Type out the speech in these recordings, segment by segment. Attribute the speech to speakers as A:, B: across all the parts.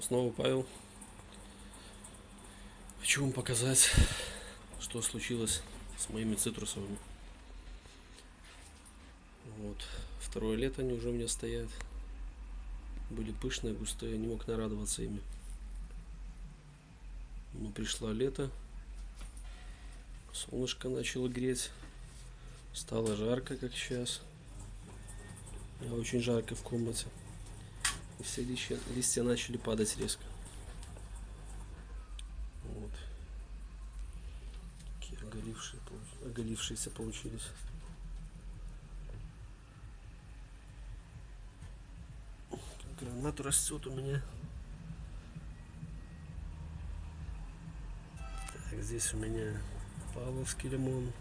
A: Снова Павел. Хочу вам показать, что случилось с моими цитрусовыми. Вот. Второе лето они уже у меня стоят. Были пышные, густые, не мог нарадоваться ими. Но пришло лето. Солнышко начало греть. Стало жарко, как сейчас. Я очень жарко в комнате. И все листья, листья начали падать резко. Вот. Такие оголившие, оголившиеся получились. Гранат растет у меня. Так, здесь у меня Павловский лимон.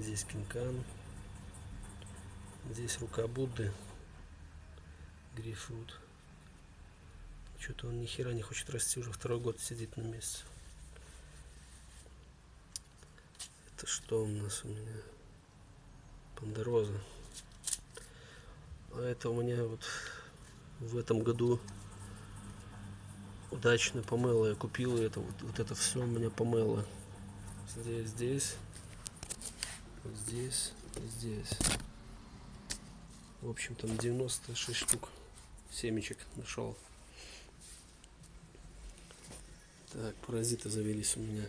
A: Здесь кинкан. Здесь рука Будды. Грейпфрут. Что-то он ни хера не хочет расти, уже второй год сидит на месте. Это что у нас у меня? Пандороза. А это у меня вот в этом году удачно помыло. Я купил это, вот, вот это все у меня помыло. Здесь, здесь, здесь, здесь. В общем, там 96 штук семечек нашел. Так, паразиты завелись у меня.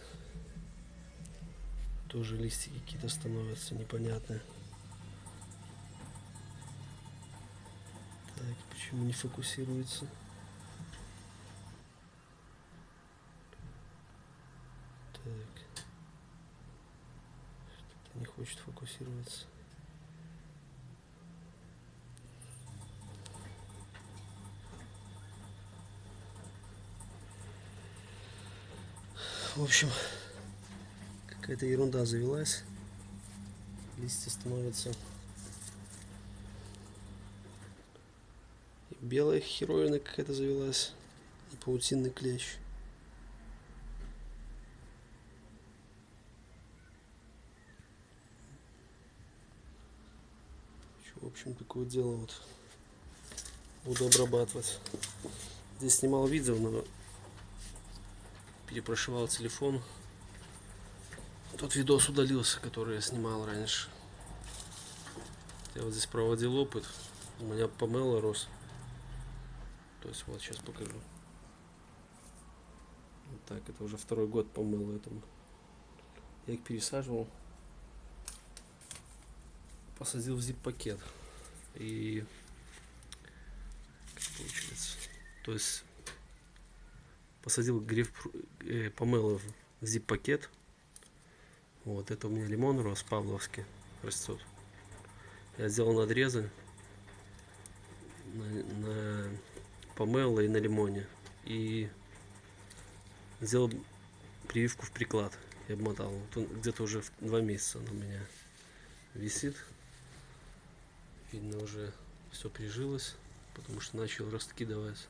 A: Тоже листики какие-то становятся непонятные. Так, почему не фокусируется? Так. Что-то не хочет фокусироваться. В общем, какая-то ерунда завелась. Листья становятся белая херовина какая-то завелась. И паутинный клещ. В общем, такое дело вот. Буду обрабатывать. Здесь снимал видео, но перепрошивал телефон. Тот видос удалился, который я снимал раньше. Я вот здесь проводил опыт. У меня помело рос. То есть вот сейчас покажу. Вот так, это уже второй год помыло этому. Я их пересаживал. Посадил в зип-пакет. И как получается. То есть посадил гриф э, помело в зип-пакет. Вот это у меня лимон рос, павловский растет. Я сделал надрезы на, на помело и на лимоне. И сделал прививку в приклад. Я обмотал. Вот он где-то уже два месяца он у меня висит. Видно уже все прижилось, потому что начал ростки давать.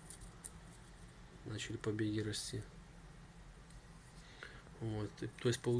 A: Начали побеги расти. Вот. то есть получилось